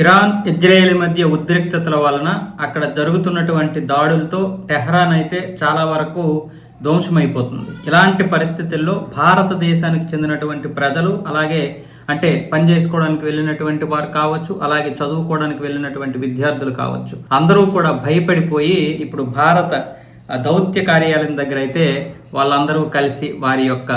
Iran Israel మధ్య ఉద్రిక్తతల వలన అక్కడ జరుగుతున్నటువంటి దాడులతో టెహ్రాన్ అయితే చాలా వరకు ధ్వంసమైపోతుంది. ఇలాంటి పరిస్థితుల్లో భారతదేశానికి చెందినటువంటి ప్రజలు అలాగే అంటే పని చేసుకోవడానికి వెళ్ళినటువంటి వారు కావచ్చు అలాగే చదువుకోవడానికి వెళ్ళినటువంటి విద్యార్థులు కావచ్చు అందరూ కూడా భయపడిపోయి ఇప్పుడు భారత దౌత్య కార్యాలయం దగ్గర అయితే వాళ్ళందరూ కలిసి వారి యొక్క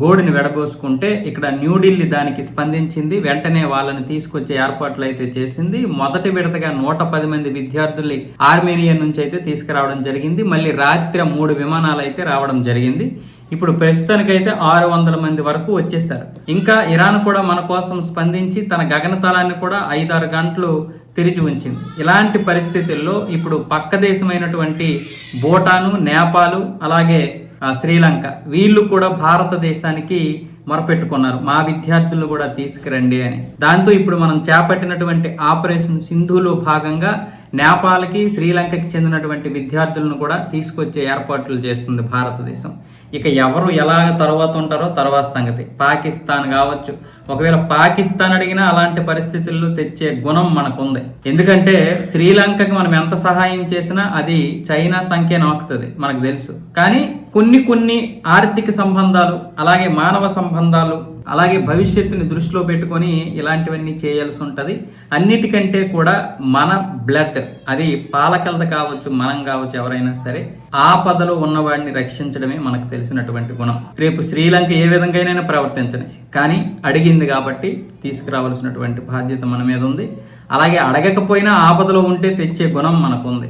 గోడుని వెడబోసుకుంటే ఇక్కడ న్యూఢిల్లీ దానికి స్పందించింది. వెంటనే వాళ్ళని తీసుకొచ్చే ఏర్పాట్లు అయితే చేసింది. మొదటి విడతగా నూట పది మంది విద్యార్థుల్ని ఆర్మేనియా నుంచి అయితే తీసుకురావడం జరిగింది. మళ్ళీ రాత్రి మూడు విమానాలు అయితే రావడం జరిగింది. ఇప్పుడు ప్రస్తుతానికైతే ఆరు వందల మంది వరకు వచ్చేసారు. ఇంకా ఇరాన్ కూడా మన కోసం స్పందించి తన గగనతలాన్ని కూడా ఐదారు గంటలు తెరిచి ఉంచింది. ఇలాంటి పరిస్థితుల్లో ఇప్పుడు పక్క దేశమైనటువంటి భూటాను నేపాలు అలాగే శ్రీలంక వీళ్ళు కూడా భారతదేశానికి మొరపెట్టుకున్నారు. మా విద్యార్థులు కూడా తీసుకురండి అని. దాంతో ఇప్పుడు మనం చేపట్టినటువంటి ఆపరేషన్ సింధులో భాగంగా నేపాల్కి శ్రీలంకకి చెందినటువంటి విద్యార్థులను కూడా తీసుకొచ్చే ఏర్పాట్లు చేస్తుంది భారతదేశం. ఇక ఎవరు ఎలాగ తర్వాత ఉంటారో తర్వాత సంగతి. పాకిస్తాన్ కావచ్చు. ఒకవేళ పాకిస్తాన్ అడిగినా అలాంటి పరిస్థితుల్లో తెచ్చే గుణం మనకుంది. ఎందుకంటే శ్రీలంకకి మనం ఎంత సహాయం చేసినా అది చైనా సంఖ్య నాకుతుంది మనకు తెలుసు. కానీ కొన్ని కొన్ని ఆర్థిక సంబంధాలు అలాగే మానవ సంబంధాలు అలాగే భవిష్యత్తుని దృష్టిలో పెట్టుకొని ఇలాంటివన్నీ చేయాల్సి ఉంటుంది. అన్నిటికంటే కూడా మన బ్లడ్ అది పాలకలది కావచ్చు మనం కావచ్చు ఎవరైనా సరే ఆపదలో ఉన్నవాడిని రక్షించడమే మనకు తెలిసినటువంటి గుణం. రేపు శ్రీలంక ఏ విధంగానైనా ప్రవర్తించని కానీ అడిగింది కాబట్టి తీసుకురావాల్సినటువంటి బాధ్యత మన మీద ఉంది. అలాగే అడగకపోయినా ఆపదలో ఉంటే తెచ్చే గుణం మనకుంది.